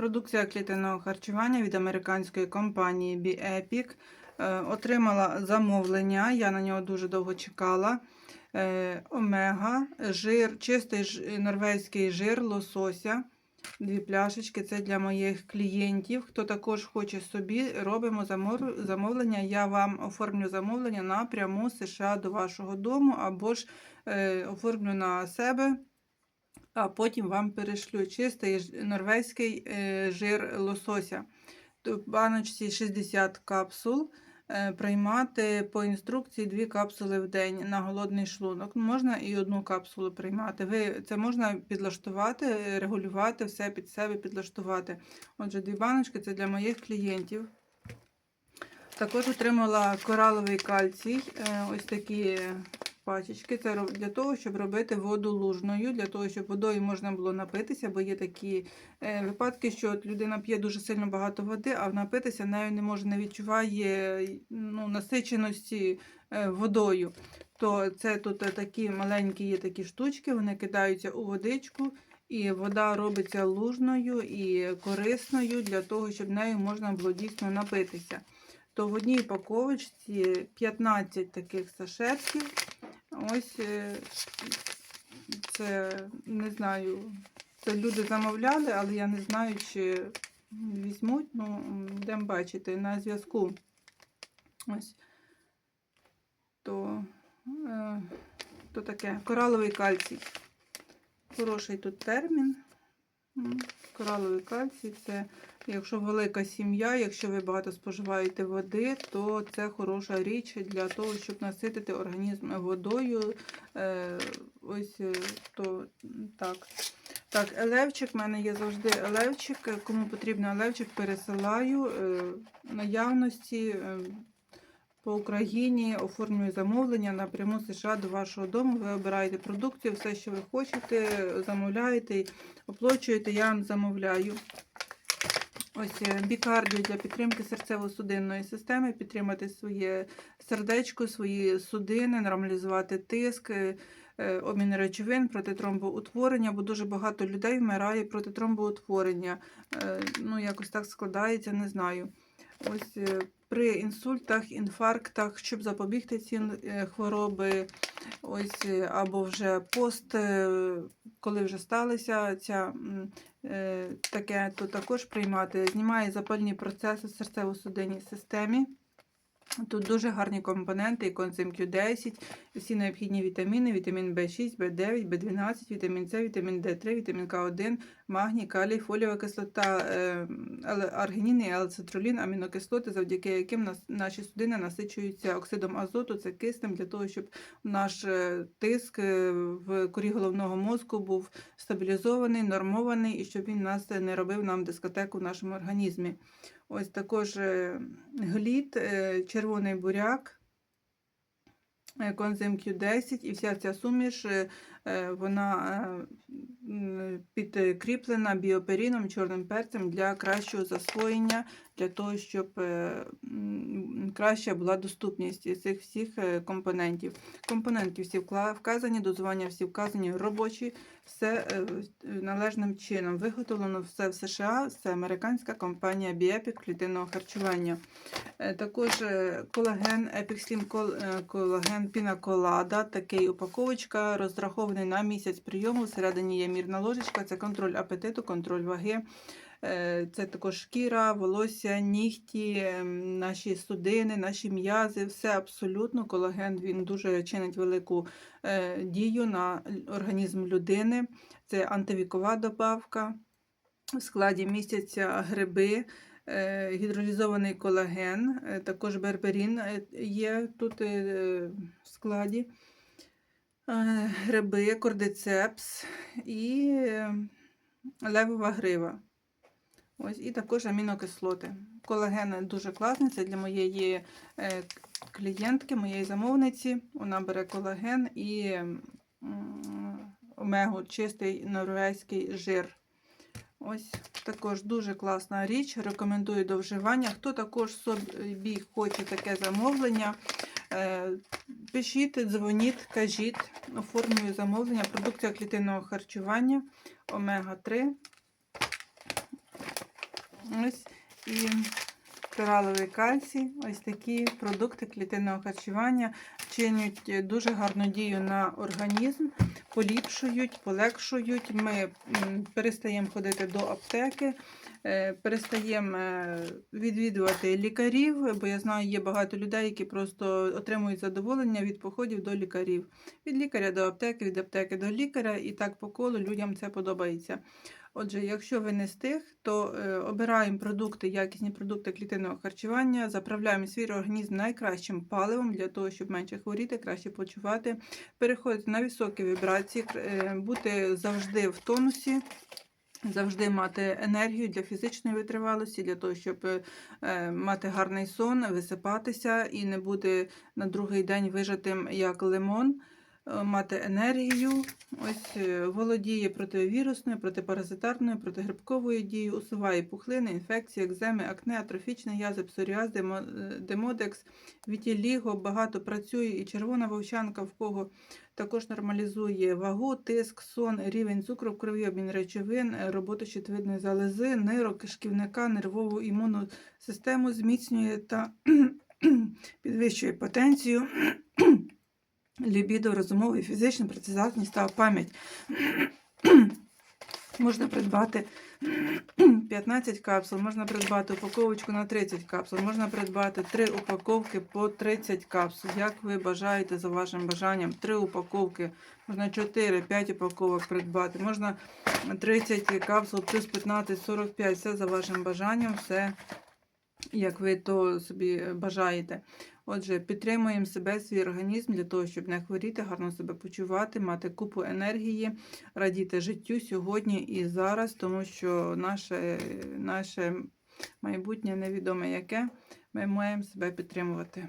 Продукція клітинного харчування від американської компанії BeEpic. Е, Отримала замовлення, я на нього дуже довго чекала. Е, Омега, жир, чистий норвезький жир лосося. Дві пляшечки. Це для моїх клієнтів. Хто також хоче собі, робимо замовлення. Я вам оформлю замовлення напряму з США до вашого дому, або ж е, оформлю на себе а потім вам перешлю чистий норвезький е, жир лосося. В баночці 60 капсул. е, Приймати по інструкції 2 капсули в день на голодний шлунок. Можна і одну капсулу приймати. Ви це можна підлаштувати, е, регулювати, все під себе підлаштувати. Отже, дві баночки це для моїх клієнтів. Також отримала кораловий кальцій. Ось такі пачечки. Це для того, щоб робити воду лужною, для того, щоб водою можна було напитися, бо є такі е, випадки, що от людина п'є дуже сильно багато води, а напитися нею не може, не відчуває ну, насиченості е, водою. То це тут такі маленькі є такі штучки, вони кидаються у водичку. І вода робиться лужною і корисною для того, щоб нею можна було дійсно напитися. То в одній упаковочці 15 таких сашетків. Ось е, це не знаю. Це люди замовляли, але я не знаю, чи візьмуть. Ну, будемо бачити на зв'язку. Ось. То, е, то таке кораловий кальцій. Хороший тут термін. Кораловий кальцій це якщо велика сім'я, якщо ви багато споживаєте води, то це хороша річ для того, щоб наситити організм водою. Е, ось е, то так. Так, елевчик, в мене є завжди елевчик. Кому потрібен елевчик, пересилаю е, наявності. По Україні оформлюю замовлення напряму США до вашого дому. Ви обираєте продукцію, все, що ви хочете, замовляєте, оплачуєте, я вам замовляю. Ось е, бікардіо для підтримки серцево-судинної системи, підтримати своє сердечко, свої судини, нормалізувати тиск, е, е, обмін речовин проти тромбоутворення, бо дуже багато людей вмирає проти тромбоутворення. Ну, якось так складається, не знаю. Ось при інсультах, інфарктах, щоб запобігти ці е, хвороби, ось е, або вже пост, е, коли вже сталося ця таке, то також приймати. Знімає запальні процеси в серцево-судинній системі. Тут дуже гарні компоненти, і коензим Q10, всі необхідні вітаміни, вітамін В6, В9, В12, вітамін С, вітамін Д3, вітамін К1, магній, калій, фолієва кислота, е, але- аргінін і алецетролін, амінокислоти, завдяки яким наші судини насичуються оксидом азоту, це киснем, для того, щоб наш е, тиск е, в корі головного мозку був стабілізований, нормований, і щоб він нас не робив нам дискотеку в нашому організмі. Ось також гліт, е, червоний буряк, конзим коензим Q10 і вся ця суміш, е, е, вона е, підкріплена біоперіном, чорним перцем для кращого засвоєння, для того, щоб е, краща була доступність цих всіх е, компонентів. Компоненти всі вказані, дозування всі вказані, робочі, все е, належним чином. Виготовлено все в США, це американська компанія Біепік клітинного харчування. Е, Також е, колаген, Epixlim кол- е, колаген пінаколада, такий упаковочка, розрахований на місяць прийому. Всередині є мірна ложечка, це контроль апетиту, контроль ваги. Е, Це також шкіра, волосся, нігті, ем, наші судини, наші м'язи, все абсолютно. Колаген він дуже чинить велику е, дію на організм людини. Це антивікова добавка. В складі містяться гриби, е, гідролізований колаген, також берберін є тут в складі. Е, Гриби, кордицепс і е, левова грива. Ось, і також амінокислоти. Колаген дуже класний, це для моєї е, клієнтки, моєї замовниці. Вона бере колаген і омегу, чистий норвезький жир. Ось також дуже класна річ. Рекомендую до вживання. Хто також собі хоче таке замовлення, пишіть, дзвоніть, кажіть, оформлюю замовлення. Продукція клітинного харчування омега-3. Ось і кораловий кальцій, ось такі продукти клітинного харчування чинять дуже гарну дію на організм, поліпшують, полегшують. Ми перестаємо ходити до аптеки, перестаємо е, відвідувати лікарів, бо я знаю, є багато людей, які просто отримують задоволення від походів до лікарів. Від лікаря до аптеки, від аптеки до лікаря, і так по колу людям це подобається. Отже, якщо ви не з тих, то е, обираємо продукти, якісні продукти клітинного харчування, заправляємо свій організм найкращим паливом для того, щоб менше хворіти, краще почувати, переходити на високі вібрації, е, бути завжди в тонусі. Завжди мати енергію для фізичної витривалості, для того, щоб е, мати гарний сон, висипатися і не бути на другий день вижатим як лимон, мати енергію. Ось е, володіє противірусною, протипаразитарною, протигрибковою дією, усуває пухлини, інфекції, екземи, акне, атрофічний язик, псоріаз, е, демодекс, вітіліго, багато працює і червона вовчанка, в кого також нормалізує вагу, тиск, сон, рівень цукру в крові, обмін речовин, е, роботу щитовидної залози, нирок, кишківника, нервову імунну систему зміцнює та підвищує потенцію, лібідо, розумову і фізичну працездатність та пам'ять. Можна придбати 15 капсул, можна придбати упаковочку на 30 капсул, можна придбати 3 упаковки по 30 капсул. Як ви бажаєте за вашим бажанням, 3 упаковки, можна 4-5 упаковок придбати, можна 30 капсул плюс 15, 45, все за вашим бажанням, все як ви то собі бажаєте. Отже, підтримуємо себе, свій організм для того, щоб не хворіти, гарно себе почувати, мати купу енергії, радіти життю сьогодні і зараз, тому що наше, наше майбутнє невідоме яке, ми маємо себе підтримувати.